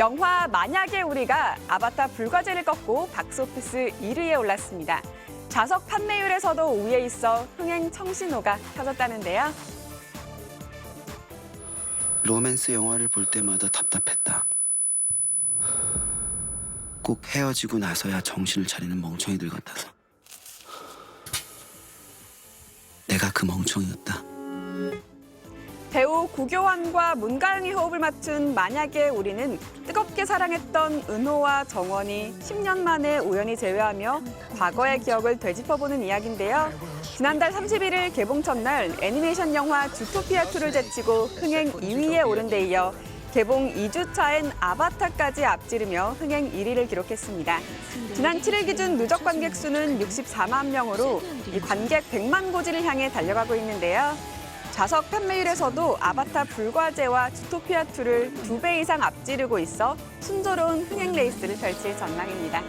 영화 만약의 우리가 아바타 불과제를 꺾고 박스오피스 1위에 올랐습니다. 좌석 판매율에서도 우위에 있어 흥행 청신호가 켜졌다는데요. 로맨스 영화를 볼 때마다 답답했다. 꼭 헤어지고 나서야 정신을 차리는 멍청이들 같아서. 내가 그 멍청이였다. 배우 구교환과 문가영이 호흡을 맞춘 만약의 우리는 뜨겁게 사랑했던 은호와 정원이 10년 만에 우연히 재회하며 과거의 기억을 되짚어보는 이야기인데요. 지난달 31일 개봉 첫날 애니메이션 영화 주토피아2를 제치고 흥행 2위에 오른 데 이어 개봉 2주 차엔 아바타까지 앞지르며 흥행 1위를 기록했습니다. 지난 7일 기준 누적 관객 수는 64만 명으로 이 관객 100만 고지를 향해 달려가고 있는데요. 좌석 판매율에서도 아바타 불과제와 주토피아 2를 두 배 이상 앞지르고 있어 순조로운 흥행 레이스를 펼칠 전망입니다.